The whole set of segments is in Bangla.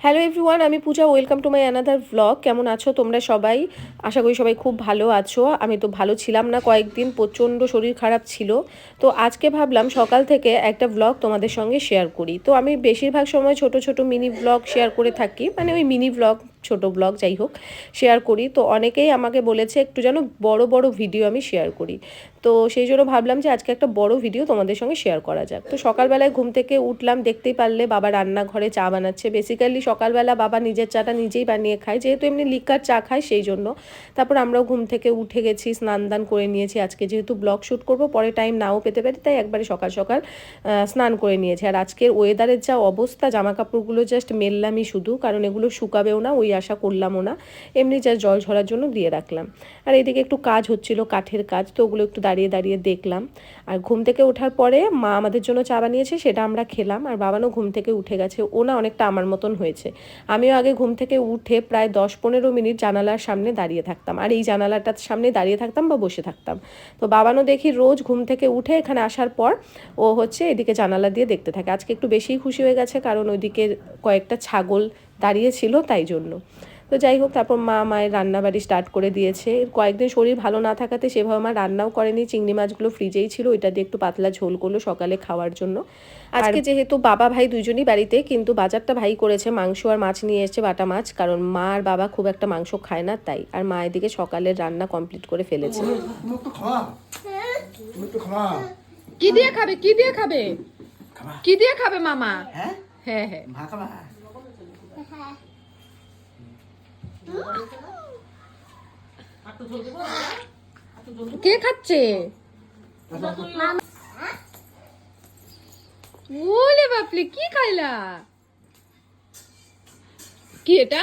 হ্যালো এভরিওয়ান আমি Puja welcome to my another vlog কেমন আছো তোমরা সবাই? আশা করি সবাই খুব ভালো আছো। আমি তো ভালো ছিলাম না, কয়েকদিন প্রচণ্ড শরীর খারাপ ছিল। তো আজকে ভাবলাম সকাল থেকে একটা ভ্লগ তোমাদের সঙ্গে শেয়ার করি। তো আমি বেশিরভাগ সময় ছোট ছোট মিনি ভ্লগ শেয়ার করে থাকি। মানে ওই মিনি ভ্লগ ছোট ব্লগ যাই হোক শেয়ার করি। তো অনেকেই আমাকে বলেছে, একটু যেন বড় বড় ভিডিও আমি শেয়ার করি। তো সেই জন্য ভাবলাম যে, আজকে একটা বড় ভিডিও তোমাদের সঙ্গে শেয়ার করা যাক। তো সকালবেলায় ঘুম থেকে উঠলাম, দেখতেই পারলে বাবা রান্নাঘরে চা বানাচ্ছে। বেসিক্যালি সকালবেলা বাবা নিজের চাটা নিজেই বানিয়ে খায়, যেহেতু এমনি লিকার চা খায় সেই জন্য। তারপর আমরাও ঘুম থেকে উঠে গেছি, স্নান দান করে নিয়েছি। আজকে যেহেতু ব্লগ শ্যুট করব, পরে টাইম নাও পেতে পারি, তাই একবারে সকাল সকাল স্নান করে নিয়েছি। আর আজকের ওয়েদারের যা অবস্থা জামা কাপড়গুলো জাস্ট মেললামই শুধু, কারণ এগুলো শুকাবেও না, ওই আশা করলামও না। এমনি যা জল ঝরার জন্য দিয়ে রাখলাম। আর এদিকে একটু কাজ হচ্ছিল, কাঠের কাজ, তো ওগুলো একটু দাঁড়িয়ে দাঁড়িয়ে দেখলাম। আর ঘুম থেকে ওঠার পরে মা আমাদের জন্য চা বানিয়েছে, সেটা আমরা খেলাম। আর বাবানও ঘুম থেকে উঠে গেছে ও না অনেকটা আমার মতন হয়েছে। আমিও আগে ঘুম থেকে উঠে প্রায় দশ পনেরো মিনিট জানালার সামনে দাঁড়িয়ে থাকতাম। আর এই জানালাটার সামনে দাঁড়িয়ে থাকতাম বা বসে থাকতাম। তো বাবানও দেখি রোজ ঘুম থেকে উঠে এখানে আসার পর ও হচ্ছে এদিকে জানালা দিয়ে দেখতে থাকে। আজকে একটু বেশিই খুশি হয়ে গেছে, কারণ ওইদিকে কয়েকটা ছাগল দাঁড়িয়ে ছিল তাই জন্য। তো যাই হোক তারপর মা মায়ের রান্নাবাড়ি স্টার্ট করে দিয়েছে। কয়েকদিন শরীর ভালো না থাকাতে সেভাবে মা রান্নাও করেনি। চিংড়ি মাছগুলো ফ্রিজেই ছিল ওইটা দিয়ে একটু পাতলা ঝোল করল সকালে খাওয়ার জন্য। আজকে যেহেতু বাবা ভাই দুজনই বাড়িতে কিন্তু বাজারটা ভাই করেছে। মাংস আর মাছ নিয়ে এসেছে বাটা মাছ কারণ মা আর বাবা খুব একটা মাংস খায় না তাই। আর মা এদিকে সকালের রান্না কমপ্লিট করে ফেলেছে। কি দিয়ে খাবে? কি দিয়ে খাবে? কি দিয়ে খাবে মামা? হ্যাঁ? হ্যাঁ হ্যাঁ মা খাবা কে খাচ্ছে? ওলে বাপলে কি খাইলা? কি এটা?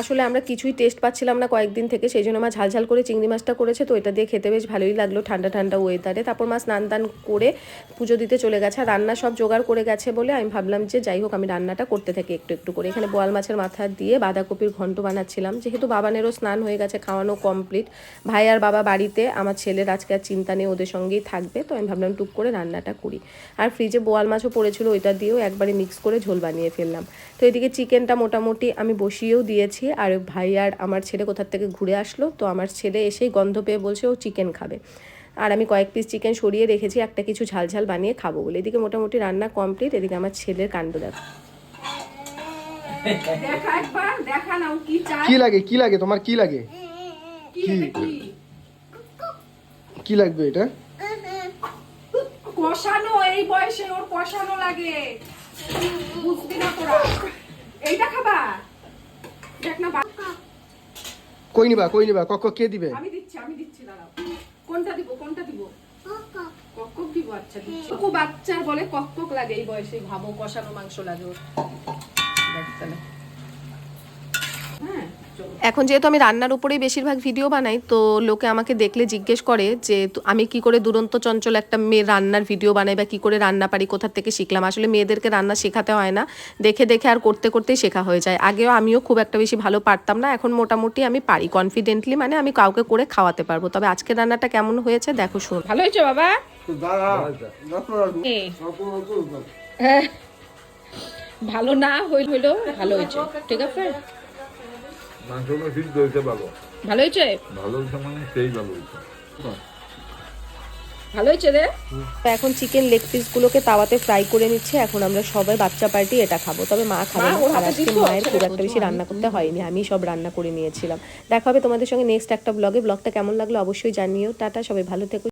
আসলে আমরা কিছুই টেস্ট পাচ্ছিলাম না কয়েকদিন থেকে সেই জন্য মা ঝালঝাল করে চিংড়ি মাছটা করেছে, তো এটা দিয়ে খেতে বেশ ভালোই লাগল ঠান্ডা ঠান্ডা ওয়েদারে তারপর মা স্নান দান করে পুজো দিতে চলে গেছে, আর রান্না সব জোগাড় করে গেছে বলে আমি ভাবলাম যে যাই হোক আমি রান্নাটা করতে থাকি একটু একটু করে। এখানে বোয়াল মাছের মাথা দিয়ে বাঁধাকপির ঘন্ট বানাচ্ছিলাম। যেহেতু বাবানেরও স্নান হয়ে গেছে, খাওয়ানো কমপ্লিট ভাই আর বাবা বাড়িতে, আমার ছেলের আজকে আর চিন্তা নেই, ওদের সঙ্গেই থাকবে, তো আমি ভাবলাম টুক করে রান্নাটা করি। আর ফ্রিজে বোয়াল মাছও পড়েছিল, ওইটা দিয়েও একবারে মিক্স করে ঝোল বানিয়ে ফেললাম। তো এদিকে চিকেনটা মোটামুটি আমি বসিয়েও দিয়েছি। আর ভাই আর আমার ছেলে কোথার থেকে ঘুরে আসলো? তো আমার ছেলে এসেই গন্ধ পেয়ে বলছে ও চিকেন খাবে। আর আমি কয়েক পিস চিকেন সরিয়ে রেখেছি একটা কিছু ঝাল ঝাল বানিয়ে খাব বলে। এদিকে মোটামুটি রান্না কমপ্লিট এদিকে আমার ছেলের কাণ্ড দেখো। দেখা একবার দেখা নাও কি লাগে কি লাগে তোমার কি লাগে? কি? কি লাগবে এটা? কষানো এই বয়সে ওর কষানো লাগে। বুঝবি না তোরা। এইটা খাবা? দেখ না কই নিবা কই নিবা? কক কে দিবে? আমি দিচ্ছি আমি দিচ্ছি দাঁড়াও। কোনটা দিব কোনটা দিব? কক দিব আচ্ছা দিচ্ছি। কক বাচ্চার বলে কক কক লাগে এই বয়সে ভাবো কষানো মাংস লাগে ওর। দেখ তাহলে। এখন যেহেতু আমি রান্নার উপরেই বেশিরভাগ ভিডিও বানাই তো লোকে আমাকে দেখলে জিজ্ঞেস করে যে তু- আমি কি করে দুরন্ত চঞ্চল একটা মেয়ের রান্নার ভিডিও বানাই বা কি করে রান্না পারি কোথা থেকে শিখলাম? আসলে মেয়েদেরকে রান্না শেখাতে হয় না। দেখে দেখে আর করতে করতেই শেখা হয়ে যায়। আগেও আমিও খুব একটা বেশি ভালো পারতাম না এখন মোটামুটি আমি পারি। কনফিডেন্টলি মানে আমি কাউকে করে খাওয়াতে পারব। তবে আজকের রান্নাটা কেমন হয়েছে দেখো শুন। ভালো হয়েছে বাবা? হ্যাঁ। ভালো না হইল হইল ভালো হয়েছে। ঠিক আছে? মাংসটা সিদ্ধ হয়েছে ভালো ভালো হয়েছে? ভালো হয়েছে মানে সেই ভালো হয়েছে ভালো হয়েছে রে? তো এখন চিকেন লেগ পিসগুলোকে তাওয়াতে ফ্রাই করে নিচ্ছে এখন আমরা সবাই বাচ্চা পার্টি এটা খাব। তবে মা খাবে আর আজকে মায়ের খুব একটা বেশি রান্না করতে হয়নি আমি সব রান্না করে নিয়েছিলাম। দেখা হবে তোমাদের সঙ্গে নেক্সট একটা ব্লগে ব্লগটা কেমন লাগল অবশ্যই জানিও। টাটা সবাই ভালো থেকো।